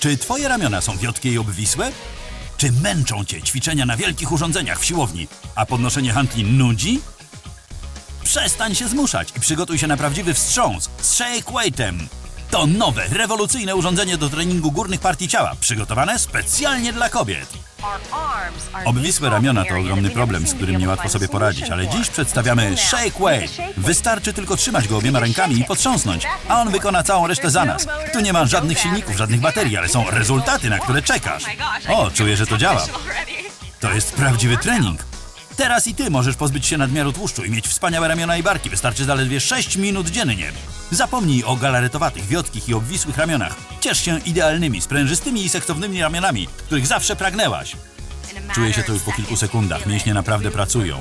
Czy twoje ramiona są wiotkie i obwisłe? Czy męczą cię ćwiczenia na wielkich urządzeniach w siłowni, a podnoszenie handli nudzi? Przestań się zmuszać i przygotuj się na prawdziwy wstrząs z Shake Weightem. To nowe, rewolucyjne urządzenie do treningu górnych partii ciała, przygotowane specjalnie dla kobiet. Obwisłe ramiona to ogromny problem, z którym niełatwo sobie poradzić, ale dziś przedstawiamy Shake Weight. Wystarczy tylko trzymać go obiema rękami i potrząsnąć, a on wykona całą resztę za nas. Tu nie ma żadnych silników, żadnych baterii, ale są rezultaty, na które czekasz. O, czuję, że to działa. To jest prawdziwy trening. Teraz i ty możesz pozbyć się nadmiaru tłuszczu i mieć wspaniałe ramiona i barki. Wystarczy zaledwie 6 minut dziennie. Zapomnij o galaretowatych, wiotkich i obwisłych ramionach. Ciesz się idealnymi, sprężystymi i seksownymi ramionami, których zawsze pragnęłaś. Czuję się to już po kilku sekundach. Mięśnie naprawdę pracują.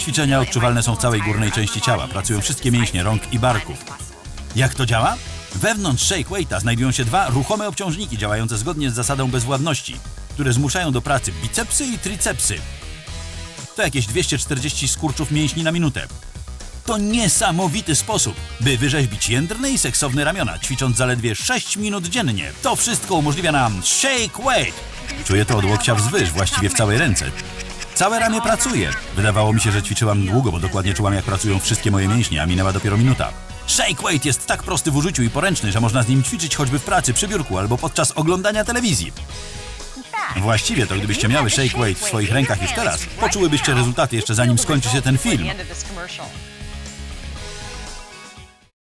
Ćwiczenia odczuwalne są w całej górnej części ciała. Pracują wszystkie mięśnie rąk i barków. Jak to działa? Wewnątrz Shake Weighta znajdują się dwa ruchome obciążniki działające zgodnie z zasadą bezwładności, które zmuszają do pracy bicepsy i tricepsy. To jakieś 240 skurczów mięśni na minutę. To niesamowity sposób, by wyrzeźbić jędrne i seksowne ramiona, ćwicząc zaledwie 6 minut dziennie. To wszystko umożliwia nam Shake Weight. Czuję to od łokcia wzwyż, właściwie w całej ręce. Całe ramię pracuje. Wydawało mi się, że ćwiczyłam długo, bo dokładnie czułam, jak pracują wszystkie moje mięśnie, a minęła dopiero minuta. Shake Weight jest tak prosty w użyciu i poręczny, że można z nim ćwiczyć choćby w pracy, przy biurku albo podczas oglądania telewizji. Właściwie to gdybyście miały Shake Weight w swoich rękach już teraz, poczułybyście rezultaty jeszcze zanim skończy się ten film.